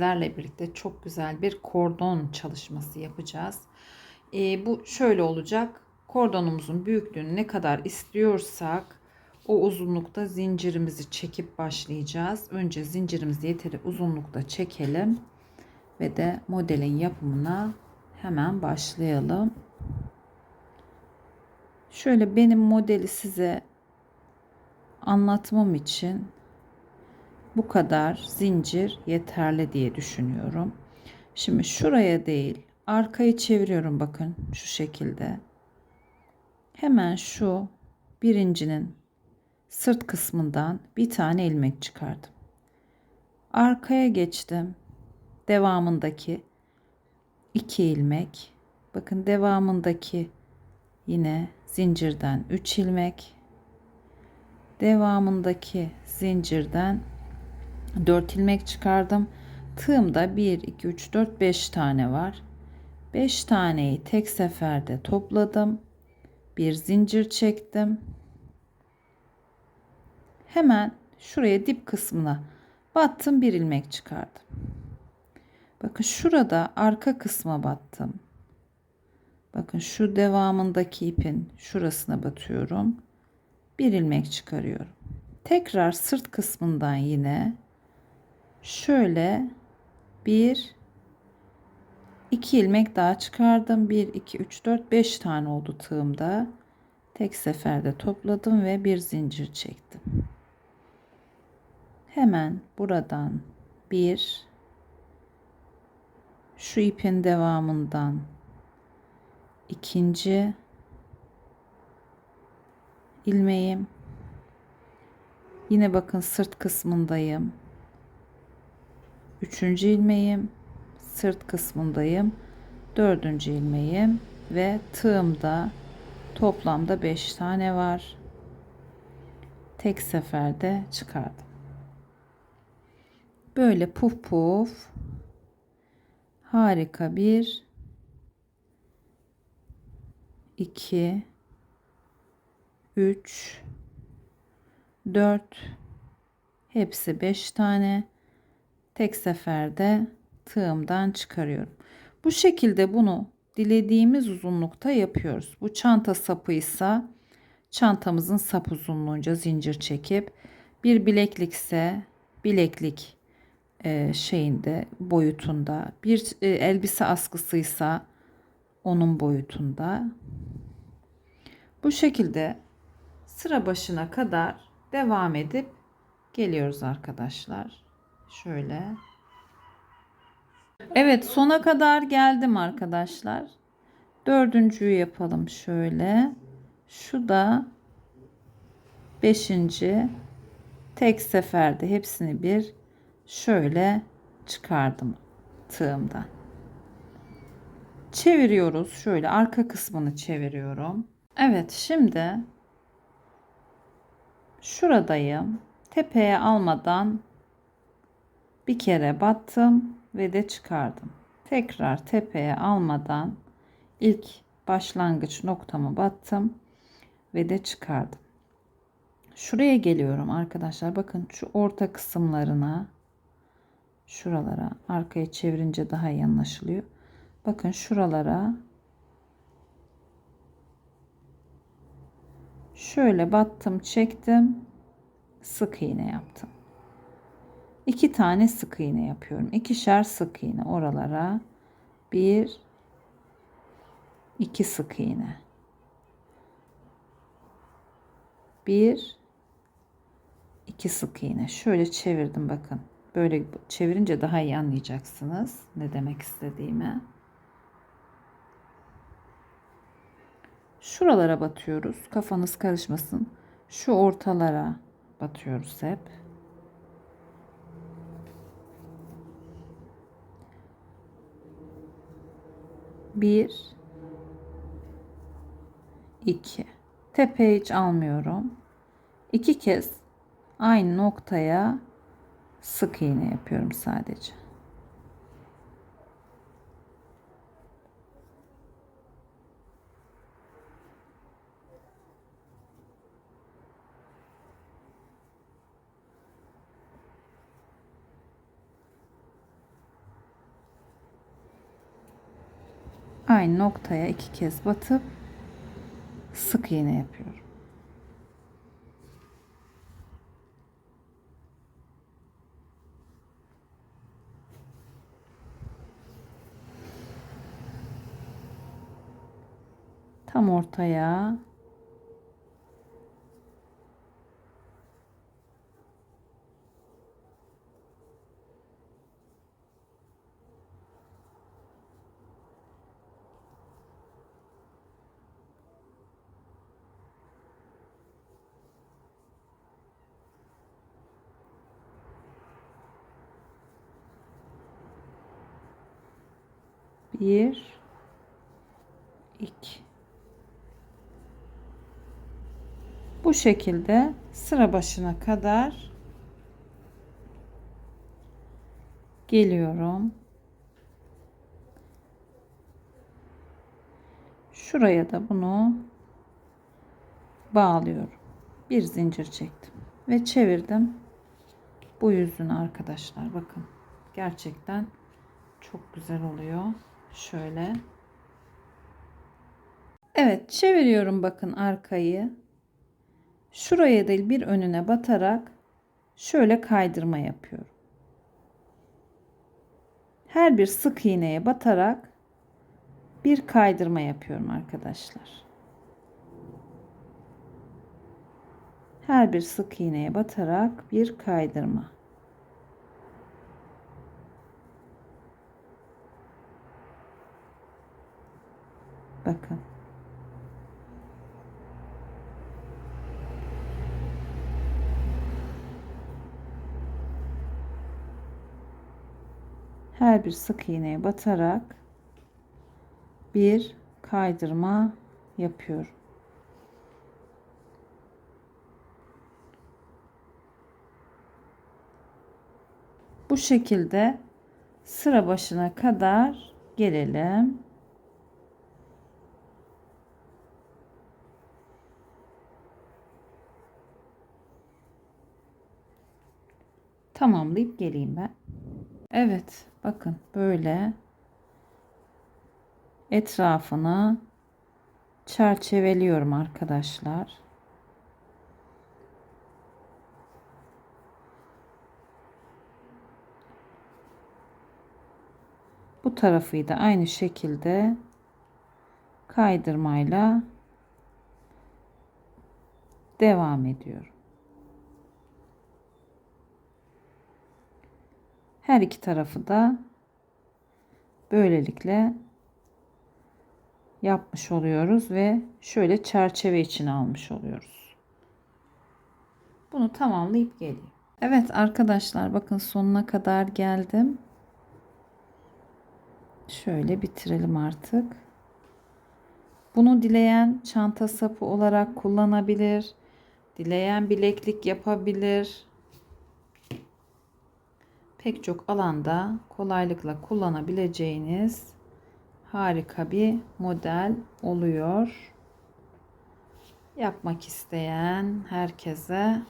sizlerle birlikte çok güzel bir kordon çalışması yapacağız. Ee, bu şöyle olacak. Kordonumuzun büyüklüğünü ne kadar istiyorsak o uzunlukta zincirimizi çekip başlayacağız. Önce zincirimizi yeteri uzunlukta çekelim ve de modelin yapımına hemen başlayalım. Şöyle benim modeli size anlatmam için bu kadar zincir yeterli diye düşünüyorum. Şimdi şuraya değil arkayı çeviriyorum bakın şu şekilde. Hemen şu birincinin sırt kısmından bir tane ilmek çıkardım. Arkaya geçtim. Devamındaki iki ilmek. Bakın devamındaki yine zincirden 3 ilmek. Devamındaki zincirden 4 ilmek çıkardım. Tığımda 1, 2, 3, 4, 5 tane var. 5 taneyi tek seferde topladım. Bir zincir çektim. Hemen şuraya dip kısmına battım bir ilmek çıkardım. Bakın şurada arka kısma battım. Bakın şu devamındaki ipin şurasına batıyorum. Bir ilmek çıkarıyorum. Tekrar sırt kısmından yine şöyle bir iki ilmek daha çıkardım. 1 2 3 4 5 tane oldu tığımda. Tek seferde topladım ve bir zincir çektim. Hemen buradan bir şu ipin devamından ikinci ilmeğim yine bakın sırt kısmındayım üçüncü ilmeğim sırt kısmındayım. Dördüncü ilmeğim ve tığımda toplamda 5 tane var. Tek seferde çıkardım. Böyle puf puf harika bir 2 3 4 hepsi 5 tane tek seferde tığımdan çıkarıyorum. Bu şekilde bunu dilediğimiz uzunlukta yapıyoruz. Bu çanta sapıysa çantamızın sap uzunluğunca zincir çekip bir bileklikse bileklik e, şeyinde boyutunda bir e, elbise askısıysa onun boyutunda bu şekilde sıra başına kadar devam edip geliyoruz arkadaşlar. Şöyle. Evet sona kadar geldim arkadaşlar. Dördüncüyü yapalım şöyle. Şu da beşinci. Tek seferde hepsini bir şöyle çıkardım tığımdan. Çeviriyoruz. Şöyle arka kısmını çeviriyorum. Evet şimdi şuradayım. Tepeye almadan bir kere battım ve de çıkardım. Tekrar tepeye almadan ilk başlangıç noktamı battım ve de çıkardım. Şuraya geliyorum arkadaşlar. Bakın şu orta kısımlarına şuralara arkaya çevirince daha iyi anlaşılıyor. Bakın şuralara şöyle battım çektim sık iğne yaptım. İki tane sık iğne yapıyorum. İkişer sık iğne oralara bir iki sık iğne. Bir iki sık iğne. Şöyle çevirdim bakın. Böyle çevirince daha iyi anlayacaksınız ne demek istediğimi. Şuralara batıyoruz. Kafanız karışmasın. Şu ortalara batıyoruz hep. Bir, iki. Tepe hiç almıyorum. İki kez aynı noktaya sık iğne yapıyorum sadece. Aynı noktaya iki kez batıp sık iğne yapıyorum. Tam ortaya bir iki bu şekilde sıra başına kadar geliyorum. Şuraya da bunu bağlıyorum. Bir zincir çektim ve çevirdim. Bu yüzünü arkadaşlar bakın. Gerçekten çok güzel oluyor. Şöyle. Evet, çeviriyorum bakın arkayı. Şuraya değil bir önüne batarak şöyle kaydırma yapıyorum. Her bir sık iğneye batarak bir kaydırma yapıyorum arkadaşlar. Her bir sık iğneye batarak bir kaydırma. Bakın. Her bir sık iğneye batarak bir kaydırma yapıyorum. Bu şekilde sıra başına kadar gelelim. Tamamlayıp geleyim ben. Evet, bakın böyle etrafını çerçeveliyorum arkadaşlar. Bu tarafı da aynı şekilde kaydırmayla devam ediyorum. Her iki tarafı da böylelikle yapmış oluyoruz ve şöyle çerçeve içine almış oluyoruz. Bunu tamamlayıp geleyim. Evet arkadaşlar bakın sonuna kadar geldim. Şöyle bitirelim artık. Bunu dileyen çanta sapı olarak kullanabilir. Dileyen bileklik yapabilir. Pek çok alanda kolaylıkla kullanabileceğiniz harika bir model oluyor. Yapmak isteyen herkese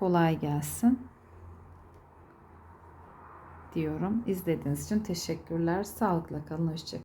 kolay gelsin diyorum. İzlediğiniz için teşekkürler. Sağlıkla kalın. Hoşçakalın.